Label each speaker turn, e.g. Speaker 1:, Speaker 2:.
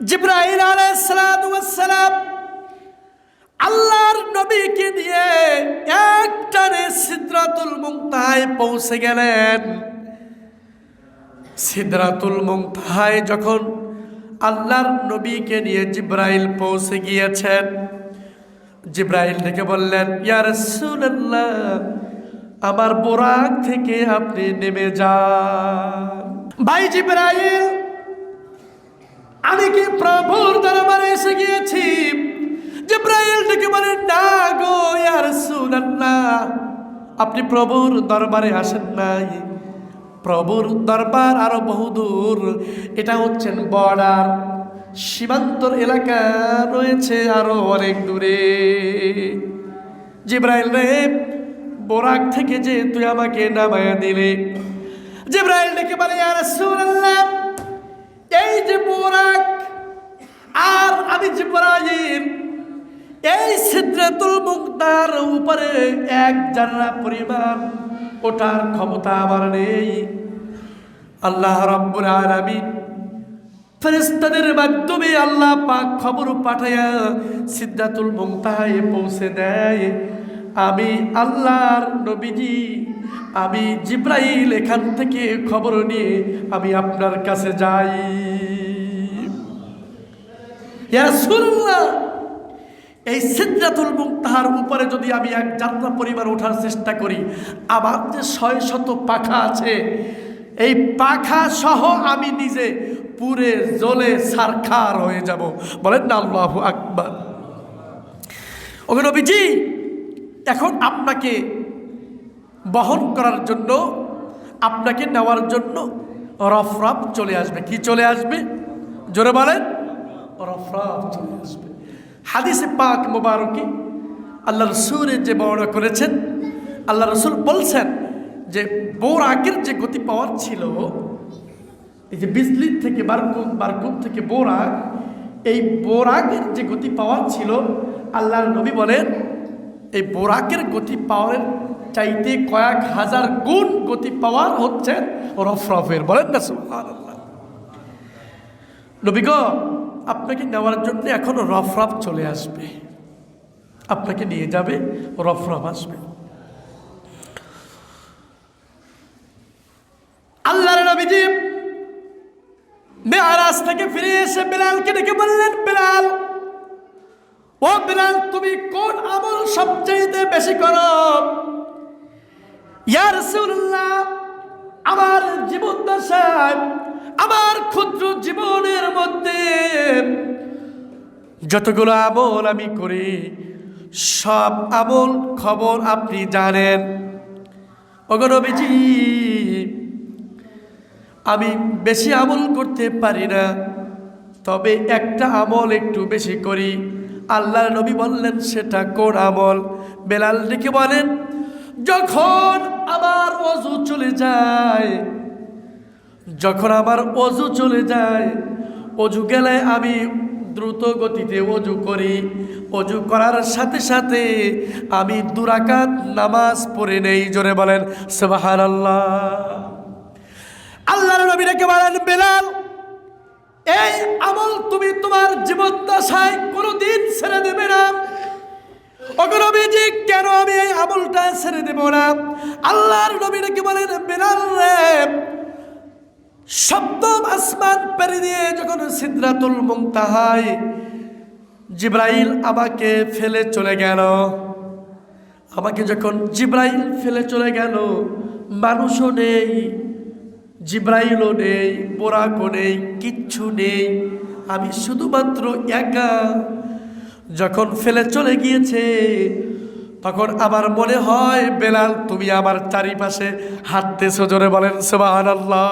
Speaker 1: জিব্রাহিল আলাইসালাম আল্লাহর নবীকে নিয়ে একটানে সিদ্রাতুল মুক্তায় পৌঁছে গেলেন। সিদ্রাতুল মুক্তায় যখন আল্লাহর নবীকে নিয়ে জিব্রাইল পৌঁছে গিয়েছেন, জিব্রাইল থেকে বললেন ইয়ার আমার বোরাক থেকে আপনি নেমে যান। ভাই জিব্রাইল আমি কি প্রভুর দরবারে এসে গিয়েছি? জিব্রাইল ডেকে বলেন না গো, ইয়া রাসূলুল্লাহ, আপনি প্রভুর দরবারে আসেন নাই। প্রভুর দরবার আরও বহুদূর এটা হচ্ছেন বর্ডার। সীমান্তর এলাকা রয়েছে আরও অনেক দূরে। জিব্রাইল রে, বোরাক থেকে যে তুই আমাকে নামায়া দিলে। জিব্রাইল ডেকে বলে, ইয়া রাসূলুল্লাহ আর এই সিদ্রাতুল মুক্তার উপরে এক জান্নাহ পরিমাণ ওঠার ক্ষমতা আমার নেই। আল্লাহ রাব্বুল আলামিন ফেরেশতাদের মাধ্যমে আল্লাহ পাক খবর পাঠাইয়া সিদ্ধাতুল মুক্তায় পৌঁছে দেয়। আমি আল্লাহর নবীজি, আমি জিব্রাইল এখান থেকে খবর নিয়ে আমি আপনার কাছে যাই। এই সিদ্ধাতুল মুখ তাহার উপরে যদি আমি এক যাত্রা পরিবার ওঠার চেষ্টা করি, আমার যে ছয় শত পাখা আছে, এই পাখা সহ আমি নিজে পুরে জলে সারখার হয়ে যাব। বলেন না আল্লাহ আকবার। ওকে নবীজি, এখন আপনাকে বহন করার জন্য, আপনাকে নেওয়ার জন্য রফরাফ চলে আসবে। কি চলে আসবে? জোরে বলেন। রফরাফ চলে আসবে হাদিসে পাক মোবারকি আল্লাহ রসুলের যে বর্ণনা করেছেন আল্লাহ রসুল বলছেন যে বোরাকের যে গতি পাওয়ার ছিল এই যে বিজলির থেকে বারকুম বারকুম থেকে বোরাক এই বোরাকের যে গতি পাওয়ার ছিল আল্লাহর নবী বলেন এই বোরাকের গতি পাওয়ার চাইতে কয়েক হাজার গুণ গতি পাওয়ার হচ্ছে রফরফের বলেন না সুবহানাল্লাহ নবীগ আপনাকে নেওয়ার জন্য এখন রফরফ চলে আসবে। আপনাকে নিয়ে যাবে, রফরফ আসবে। আল্লাহর নবীজি মেয়ারাজ থেকে ফিরে এসে বেলালকে ডেকে বললেন, বেলাল, ও বেলাল, তুমি কোন আমল সবচেয়ে বেশি করো? ইয়া রাসূলুল্লাহ, আমার জীবন দশায় ক্ষুদ্র জীবনের মধ্যে যতগুলো আমল আমি করি, সব আমল খবর আপনি জানেন। অগরবিজি আমি বেশি আমল করতে পারি না, তবে একটা আমল একটু বেশি করি। আল্লাহ নবী বললেন, সেটা কোন আমল? বেলাল ডেকে বলেন, যখন আমার অজু চলে যায় যখন আমার অজু চলে যায়, অজু গেলে আমি দ্রুত গতিতে অজু করি। অজু করার সাথে সাথে আমি দুরাকাত নামাজ পড়ে নেই। জোরে বলেন সবাহার আল্লাহ আল্লাহর নবী রেখে বলেন বেলাল, এই আমল তুমি তোমার জীবন দশায় কোনোদিন ছেড়ে দেবে না। কেন আমি এই আমলটা ছেড়ে দেব না? আল্লাহর নবী রেখে বলেন বেলাল সপ্তম আসমান পেরে দিয়ে যখন সিদ্রাতুল মুমতাহায় জিব্রাইল আমাকে ফেলে চলে গেল, আমাকে যখন জিব্রাইল ফেলে চলে গেল, মানুষও নেই, জিব্রাইলও নেই, বোরাকও নেই, কিচ্ছু নেই। আমি শুধুমাত্র একা যখন ফেলে চলে গিয়েছে, তখন আমার মনে হয়, বেলাল, তুমি আমার চারিপাশে হাঁটতেছো জোরে বলেন সোবাহান আল্লাহ